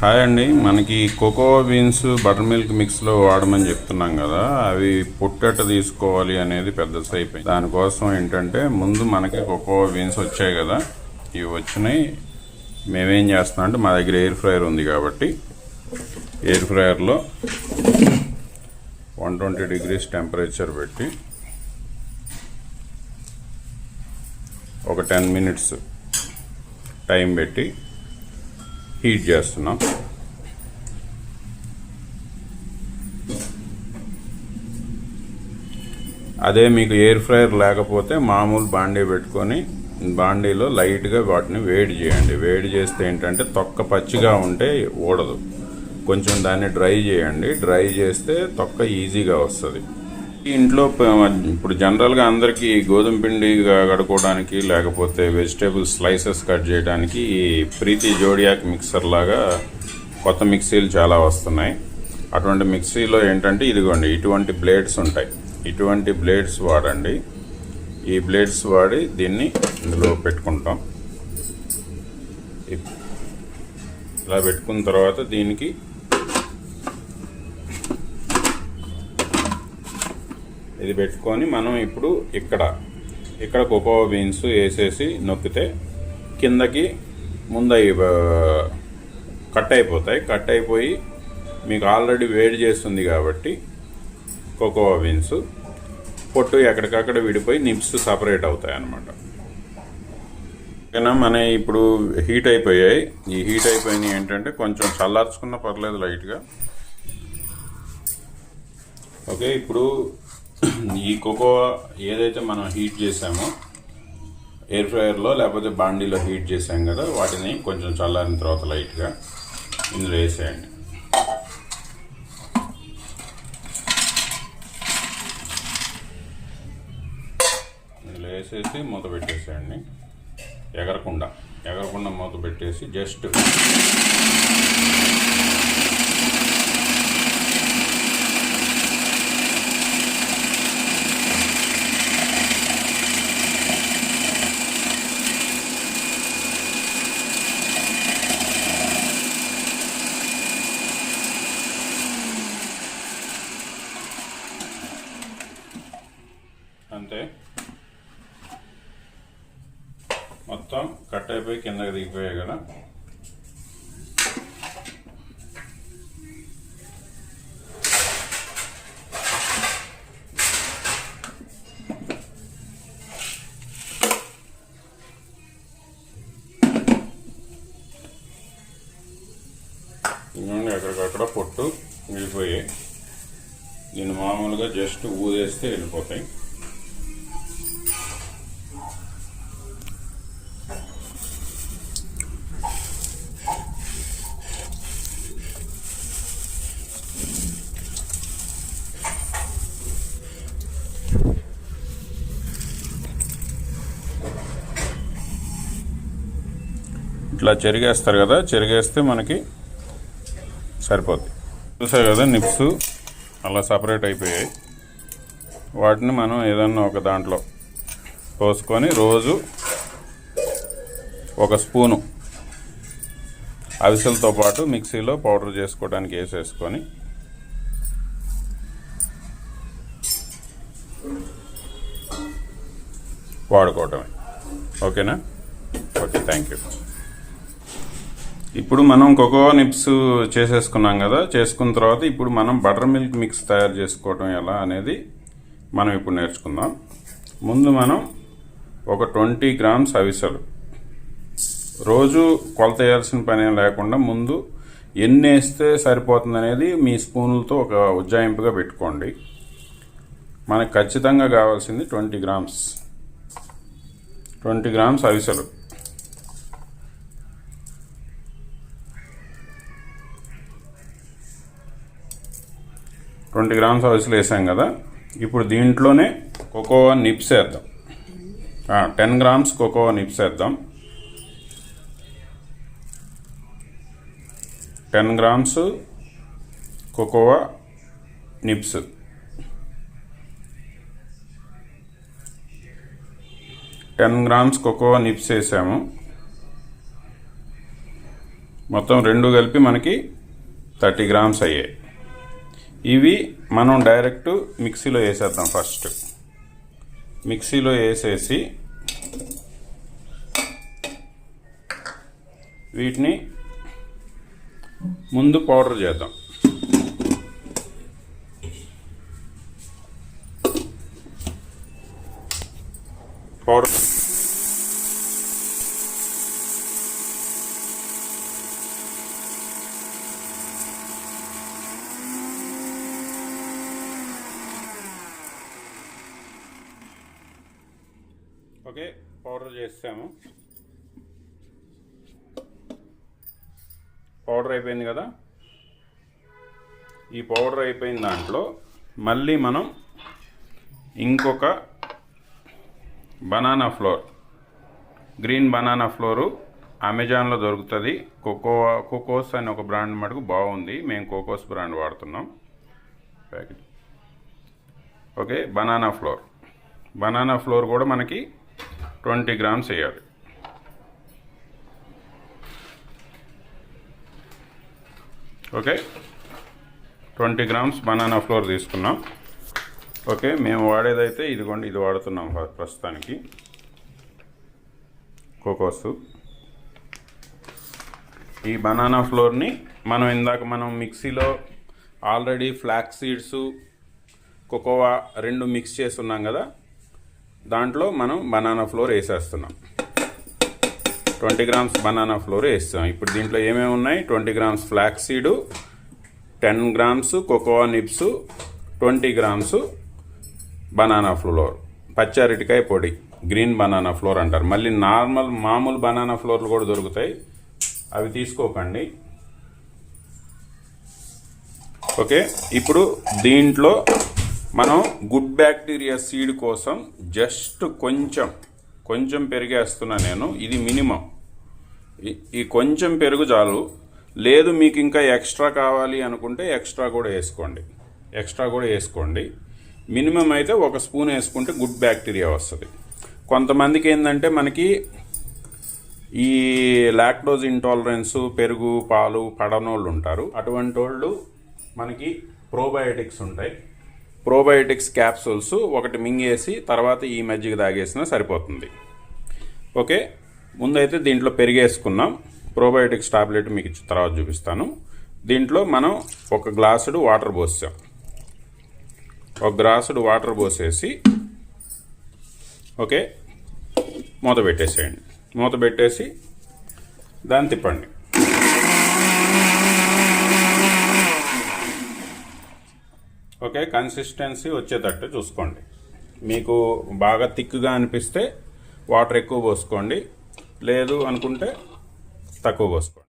Hi అండి. మనకి cocoa beans butter milk మిక్స్లో వాడమని చెప్తున్నాం కదా. అవి పుట్టెట తీసుకోవాలి అనేది పెద్ద అయిపోయింది దానికోసం ఏంటంటే ముందు మనకి కోకో బీన్స్ వచ్చాయి కదా. ఇవి వచ్చినాయి. మేమేం చేస్తున్నాం అంటే మా దగ్గర ఎయిర్ ఫ్రైయర్ ఉంది కాబట్టి ఎయిర్ ఫ్రైయర్లో వన్ ట్వంటీ డిగ్రీస్ టెంపరేచర్ పెట్టి ఒక టెన్ మినిట్స్ టైం పెట్టి హీట్ చేస్తున్నాం. అదే మీకు ఎయిర్ ఫ్రైయర్ లేకపోతే మామూలు బాండీ పెట్టుకొని బాండీలో లైట్గా వాటిని వేడి చేయండి. వేడి చేస్తే ఏంటంటే తొక్క పచ్చిగా ఉంటే ఊడదు. కొంచెం దాన్ని డ్రై చేయండి. డ్రై చేస్తే తొక్క ఈజీగా వస్తుంది. ఇంట్లో ఇప్పుడు జనరల్గా అందరికీ గోధుమ పిండి కడుకోవడానికి కడుక్కోవడానికి లేకపోతే వెజిటేబుల్స్ స్లైసెస్ కట్ చేయడానికి ప్రీతి జోడియాక్ మిక్సర్ లాగా కొత్త మిక్సీలు చాలా వస్తున్నాయి. అటువంటి మిక్సీలో ఏంటంటే ఇదిగోండి ఇటువంటి బ్లేడ్స్ ఉంటాయి. ఇటువంటి బ్లేడ్స్ వాడండి. ఈ బ్లేడ్స్ వాడి దీన్ని ఇందులో పెట్టుకుంటాం. ఇలా పెట్టుకున్న తర్వాత దీనికి ఇది పెట్టుకొని మనం ఇప్పుడు ఇక్కడ ఇక్కడ కోకో బీన్స్ వేసేసి నొక్కితే కిందకి ముందు కట్ అయిపోతాయి. కట్ అయిపోయి మీకు ఆల్రెడీ వేడి చేస్తుంది కాబట్టి కోకో బీన్స్ పొట్టు ఎక్కడికక్కడ విడిపోయి నిప్స్ సపరేట్ అవుతాయి అన్నమాట. ఓకేనా? మన ఇప్పుడు హీట్ అయిపోయాయి. ఈ హీట్ అయిపోయినాయి ఏంటంటే కొంచెం చల్లార్చుకున్న పర్లేదు లైట్గా ఓకే ఇప్పుడు ఈ కోకో ఏదైతే మనం హీట్ చేసామో ఎయిర్ ఫ్రైయర్లో లేకపోతే బాండీలో హీట్ చేసాం కదా వాటిని కొంచెం చల్లారిన తర్వాత లైట్గా ఇందులో వేసేయండి. ఇందులో వేసేసి మూత పెట్టేసేయండి. ఎగరకుండా ఎగరకుండా మూత పెట్టేసి జస్ట్ మొత్తం కట్ అయిపోయి కిందకి దిగిపోయాయి కదా. ఇవన్నీ ఎక్కడికక్కడ పొట్టు వెళ్ళిపోయాయి దీన్ని మామూలుగా జస్ట్ ఊదేస్తే వెళ్ళిపోతాయి. ఇట్లా చెరిగేస్తారు కదా చెరిగేస్తే మనకి సరిపోద్ది. చూసారు కదా నిప్స్ అలా సపరేట్ అయిపోయాయి. వాటిని మనం ఏదన్నా ఒక దాంట్లో పోసుకొని రోజు ఒక స్పూను అవిసెలతో పాటు మిక్సీలో పౌడర్ చేసుకోవడానికి వేసేసుకొని వాడుకోవటమే. ఓకేనా? Okay thank you. ఇప్పుడు మనం కోకో నిప్స్ చేసేసుకున్నాం కదా చేసుకున్న తర్వాత ఇప్పుడు మనం బటర్ మిల్క్ మిక్స్ తయారు చేసుకోవటం ఎలా అనేది మనం ఇప్పుడు నేర్చుకుందాం. ముందు మనం ఒక ట్వంటీ గ్రామ్స్ అవిసెలు. రోజు కొలత వేయాల్సిన పని లేకుండా ముందు ఎన్ని వేస్తే సరిపోతుంది అనేది మీ స్పూన్లతో ఒక ఉజ్జాయింపుగా పెట్టుకోండి. మనకు ఖచ్చితంగా కావాల్సింది ట్వంటీ గ్రామ్స్. ట్వంటీ గ్రామ్స్ అవిసెలు. ట్వంటీ గ్రామ్స్ అవిసెలు వేసాం కదా. ఇప్పుడు దీంట్లోనే కోకోవా నిప్స్ వేద్దాం. టెన్ గ్రామ్స్ కోకోవా నిప్స్ వేద్దాం. Ten grams cocoa nibs. Ten grams cocoa nibs వేసాము. మొత్తం రెండు కలిపి మనకి థర్టీ గ్రామ్స్ అయ్యాయి. ఇవి మనం డైరెక్ట్ మిక్సీలో వేసేద్దాం ఫస్ట్. మిక్సీలో వేసేసి వీటిని ముందు పౌడర్ చేద్దాం. పౌడర్ ఓకే పౌడర్ చేసాము పౌడర్ అయిపోయింది కదా? ఈ పౌడర్ అయిపోయిన దాంట్లో మళ్ళీ మనం ఇంకొక banana flour green banana flour అమెజాన్లో దొరుకుతుంది. కోకో కోకోస్ అని ఒక బ్రాండ్ మటుకు బాగుంది. మేము కోకోస్ బ్రాండ్ వాడుతున్నాం. Packet okay banana flour banana flour కూడా మనకి ట్వంటీ గ్రామ్స్ వేయాలి. Okay? Twenty grams banana flour తీసుకున్నాం. ఓకే? మేము వాడేదైతే ఇదిగోండి ఇది వాడుతున్నాం ప్రస్తుతానికి. కోకోసు ఈ బనానా ఫ్లోర్ని మనం ఇందాక మనం మిక్సీలో ఆల్రెడీ ఫ్లాక్ సీడ్స్ కోకోవా రెండు మిక్స్ చేసి ఉన్నాం కదా? దాంట్లో మనం బనానా ఫ్లోర్ వేసేస్తున్నాం. ట్వంటీ గ్రామ్స్ బనానా ఫ్లోర్ వేస్తాం. ఇప్పుడు దీంట్లో ఏమేమి ఉన్నాయి? Twenty grams flax seed ten grams cocoa nibs twenty grams banana flour. పచ్చి అరటికాయ పొడి గ్రీన్ బనానా ఫ్లోర్ అంటారు. మళ్ళీ నార్మల్ మామూలు బనానా ఫ్లోర్లు కూడా దొరుకుతాయి. అవి తీసుకోకండి. ఓకే ఇప్పుడు దీంట్లో మనం గుడ్ బ్యాక్టీరియా సీడ్ కోసం జస్ట్ కొంచెం కొంచెం పెరిగేస్తున్నా నేను. ఇది మినిమం. ఈ- కొంచెం పెరుగు చాలు. లేదు మీకు ఇంకా ఎక్స్ట్రా కావాలి అనుకుంటే ఎక్స్ట్రా కూడా వేసుకోండి. ఎక్స్ట్రా కూడా వేసుకోండి. మినిమం అయితే ఒక స్పూన్ వేసుకుంటే గుడ్ బ్యాక్టీరియా వస్తుంది. కొంతమందికి ఏంటంటే మనకి ఈ లాక్టోజ్ ఇంటాలరెన్స్ పెరుగు పాలు పడనోళ్ళు ఉంటారు. అటువంటి వాళ్ళు మనకి ప్రోబయోటిక్స్ ఉంటాయి. ప్రోబయోటిక్స్ క్యాప్సూల్స్ ఒకటి మింగేసి తర్వాత ఈ మజ్జిగ తాగేసినా సరిపోతుంది. ఓకే? ముందైతే దీంట్లో పెరిగేసుకున్నాం. ప్రోబయోటిక్స్ టాబ్లెట్ మీకు ఇచ్చిన తర్వాత చూపిస్తాను. దీంట్లో మనం ఒక గ్లాసుడు వాటర్ పోసాం. ఒక గ్లాసుడు వాటర్ పోసేసి ఓకే? మూత పెట్టేసేయండి. మూత పెట్టేసి దాన్ని తిప్పండి. ఓకే కన్సిస్టెన్సీ వచ్చేటట్టు చూసుకోండి. మీకు బాగా థిక్గా అనిపిస్తే వాటర్ ఎక్కువ పోసుకోండి. లేదు అనుకుంటే తక్కువ పోసుకోండి.